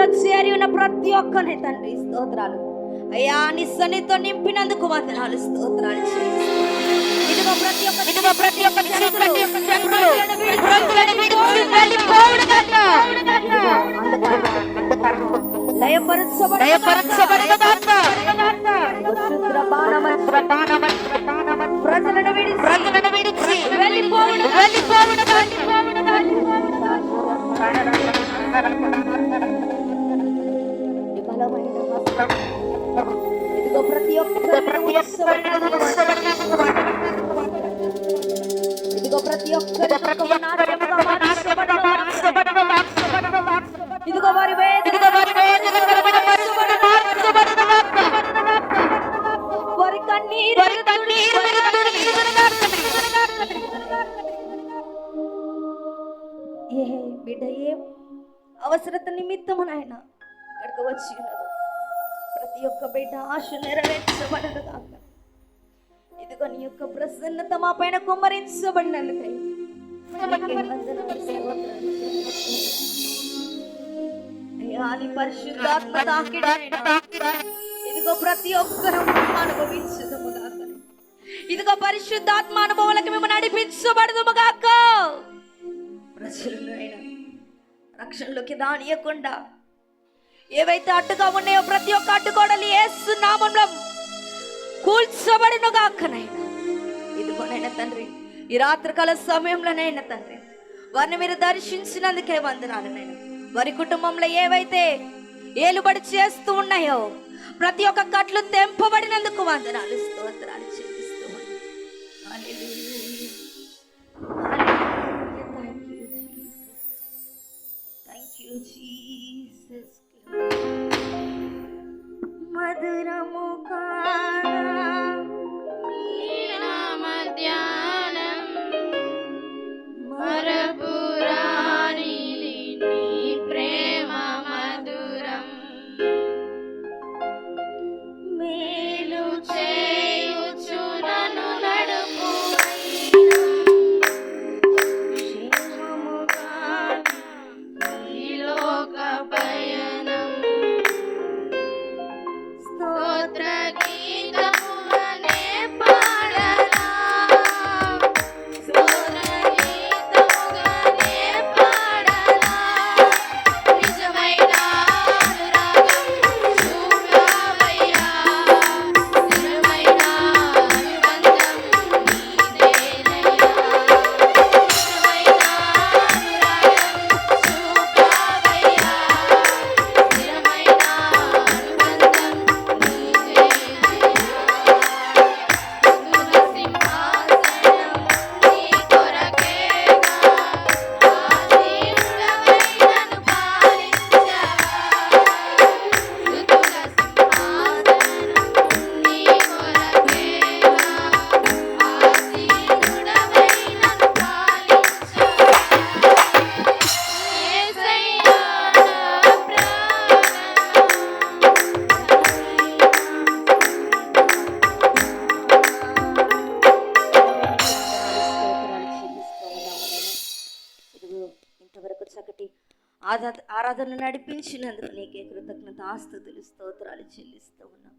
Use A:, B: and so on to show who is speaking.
A: సంఘంలో చేరి ఉన్న ప్రతి ఒక్కరిని తండ్రి స్తోత్రాలు. అయ్యా నీ
B: సన్నిధితో నింపినందుకు
A: వందనాలు స్తోత్రాలు ప్రజలను ఇదిగో ప్రతి ఒక్కరి దుఃఖము నాట్యముగా మార్చబడును. ఇదిగో వారి వేదన వారి వారి కన్నీరు
B: వారి కన్నీరు
A: ఏ బిడ్డ ఏ అవసరత నిమిత్తము నాయన ఇక్కడికి వచ్చి ఉన్నారు ప్రతి ఒక్క బిడ్డ ఆశ నెరవేర్చబడదు కాక ఇదిగో నీ యొక్క ప్రసన్నత మా పైన కుమ్మరించబడినందుకై అయ్యా నీ పరిశుద్ధాత్మ ఇదిగో ప్రతి ఒక్కరూ అనుభవించదము ఇదిగో పరిశుద్ధాత్మ అనుభవాలకు మేము నడిపించబడదుము గాక. ప్రజలను ఆయన రక్షణలోకి రానియకుండా ఏవైతే అడ్డుగా ఉన్నాయో ప్రతి ఒక్క అడ్డుగోడలు ఏసు కూల్చబడును గాకనైనా ఇదిగోనైనా తండ్రి ఈ రాత్రికాల సమయంలోనైనా తండ్రి వారిని మీరు దర్శించినందుకే వందనాలు నేను వారి కుటుంబంలో ఏవైతే ఏలుబడి చేస్తూ ఉన్నాయో ప్రతి ఒక్క కట్లు తెంపబడినందుకు వందనాలు స్తోత్రాలు చెల్లిస్తూ ఉన్నాను. otra aquí. ప్రార్థన నడిపించినందుకు నీకే కృతజ్ఞత ఆస్తుతులు స్తోత్రాలు చెల్లిస్తూ ఉన్నాం.